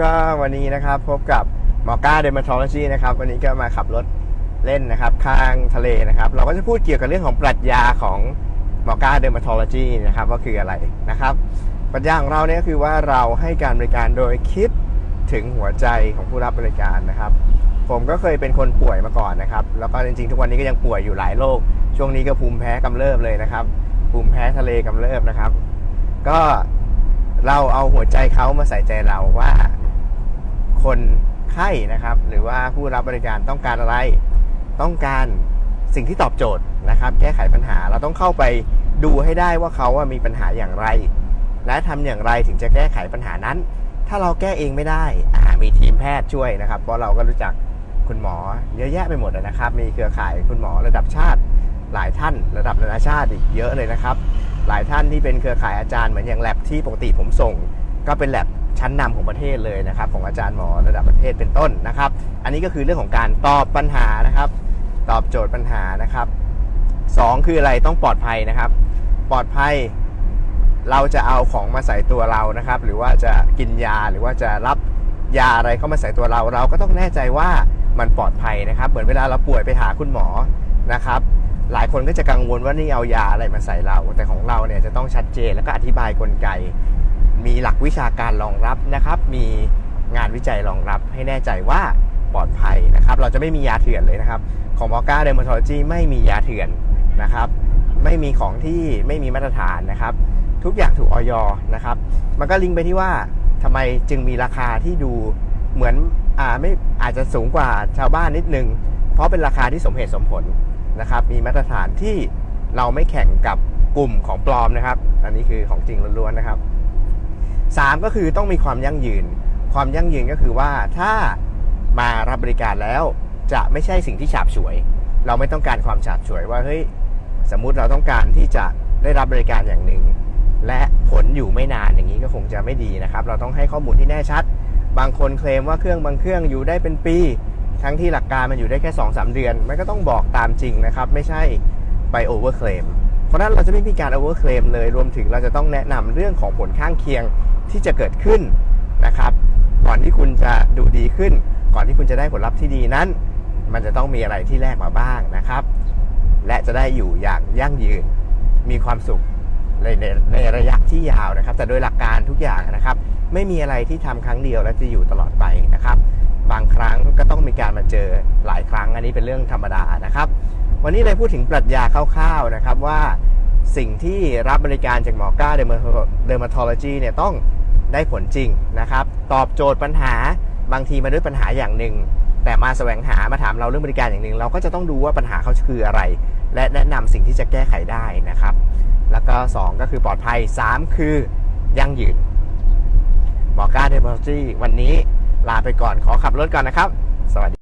ก็วันนี้นะครับพบกับหมอก้าเดอร์มาทอลจีนะครับ วันนี้ก็มาขับรถเล่นนะครับ ข้างทะเลนะครับ เราก็จะพูดเกี่ยวกับเรื่องของปรัชญาของหมอก้าเดอร์มาทอลจีนะครับว่าคืออะไรนะครับ ปรัชญาของเราเนี่ยคือว่าเราให้การบริการโดยคิดถึงหัวใจของผู้รับบริการนะครับ ผมก็เคยเป็นคนป่วยมาก่อนนะครับ แล้วก็จริงๆ ทุกวันนี้ก็ยังป่วยอยู่หลายโรคช่วงนี้ก็ภูมิแพ้กำเริบเลยนะครับ ภูมิแพ้ทะเลกำเริบนะครับ ก็เราเอาหัวใจเขามาใส่ใจเราว่า คนไข้นะครับ หรือว่าผู้รับบริการต้องการอะไร ต้องการสิ่งที่ตอบโจทย์นะครับ แก้ไขปัญหาเราต้องเข้าไปดูให้ได้ว่าเขาว่ามีปัญหาอย่างไร และทำอย่างไรถึงจะแก้ไขปัญหานั้น ถ้าเราแก้เองไม่ได้มีทีมแพทย์ช่วยนะครับ เพราะเราก็รู้จักคุณหมอเยอะแยะไปหมดนะครับ มีเครือข่ายคุณหมอระดับชาติ หลายท่านระดับนานาชาติอีกเยอะเลยนะครับ หลายท่านที่เป็นเครือข่ายอาจารย์เหมือนอย่างแลบที่ปกติผมส่ง ก็เป็นแลบ ชั้นนำของประเทศเลยนะครับของอาจารย์หมอระดับประเทศเป็นต้นนะครับ อันนี้ก็คือเรื่องของการตอบปัญหานะครับ ตอบโจทย์ปัญหานะครับสองคืออะไรต้องปลอดภัยนะครับ ปลอดภัยเราจะเอาของมาใส่ตัวเรานะครับ หรือว่าจะกินยาหรือว่าจะรับยาอะไรเข้ามาใส่ตัวเรา เราก็ต้องแน่ใจว่ามันปลอดภัยนะครับ เหมือนเวลาเราป่วยไปหาคุณหมอนะครับหลายคนก็จะกังวลว่านี่เอายาอะไรมาใส่เรา แต่ของเราเนี่ยจะต้องชัดเจนแล้วก็อธิบายกลไก มีหลักวิชาการรองรับนะครับ มีงานวิจัยรองรับให้แน่ใจว่าปลอดภัยนะครับ เราจะไม่มียาเถื่อนเลยนะครับ ของมอก้าเดอร์มาทอลจีไม่มียาเถื่อนนะครับ ไม่มีของที่ไม่มีมาตรฐานนะครับ ทุกอย่างถูกออยนะครับ มันก็ลิงก์ไปที่ว่าทำไมจึงมีราคาที่ดูเหมือนอ่าไม่อาจจะสูงกว่าชาวบ้านนิดนึง เพราะเป็นราคาที่สมเหตุสมผลนะครับ มีมาตรฐานที่เราไม่แข่งกับกลุ่มของปลอมนะครับ อันนี้คือของจริงล้วนๆนะครับ สามก็คือต้องมีความยั่งยืน ความยั่งยืนก็คือว่าถ้ามารับบริการแล้วจะไม่ใช่สิ่งที่ฉาบฉวย เราไม่ต้องการความฉาบฉวยว่าเฮ้ยสมมุติเราต้องการที่จะได้รับบริการอย่างหนึ่ง และผลอยู่ไม่นานอย่างนี้ก็คงจะไม่ดีนะครับ เราต้องให้ข้อมูลที่แน่ชัด บางคนเคลมว่าเครื่องบางเครื่องอยู่ได้เป็นปี ทั้งที่หลักการมันอยู่ได้แค่2-3สเดือน มันก็ต้องบอกตามจริงนะครับ ไม่ใช่ไปโอเวอร์เคลมเพราะนั้นเราจะไม่มีการโอเวอร์เคลมเลยรวมถึงเราจะต้องแนะนำเรื่องของผลข้างเคียง ที่จะเกิดขึ้นนะครับ ก่อนที่คุณจะดูดีขึ้น ก่อนที่คุณจะได้ผลลัพธ์ที่ดีนั้น มันจะต้องมีอะไรที่แลกมาบ้างนะครับ และจะได้อยู่อย่างยั่งยืนมีความสุขในในในระยะที่ยาวนะครับ แต่โดยหลักการทุกอย่างนะครับ ไม่มีอะไรที่ทำครั้งเดียวแล้วจะอยู่ตลอดไปนะครับ บางครั้งก็ต้องมีการมาเจอหลายครั้งอันนี้เป็นเรื่องธรรมดานะครับ วันนี้เลยพูดถึงปรัชญาคร่าวๆนะครับว่าสิ่งที่รับบริการจากหมอก้าเดอร์มาทอลจีเนี่ยต้อง ได้ผลจริงนะครับ ตอบโจทย์ปัญหาบางทีมาด้วยปัญหาอย่างหนึ่ง แต่มาแสวงหามาถามเราเรื่องบริการอย่างหนึ่ง เราก็จะต้องดูว่าปัญหาเขาคืออะไร และแนะนำสิ่งที่จะแก้ไขได้นะครับ แล้วก็ 2 ก็คือปลอดภัย 3 คือยั่งยืนหมอก้าเดอร์มาทอลยีวันนี้ลาไปก่อนขอขับรถก่อนนะครับ สวัสดี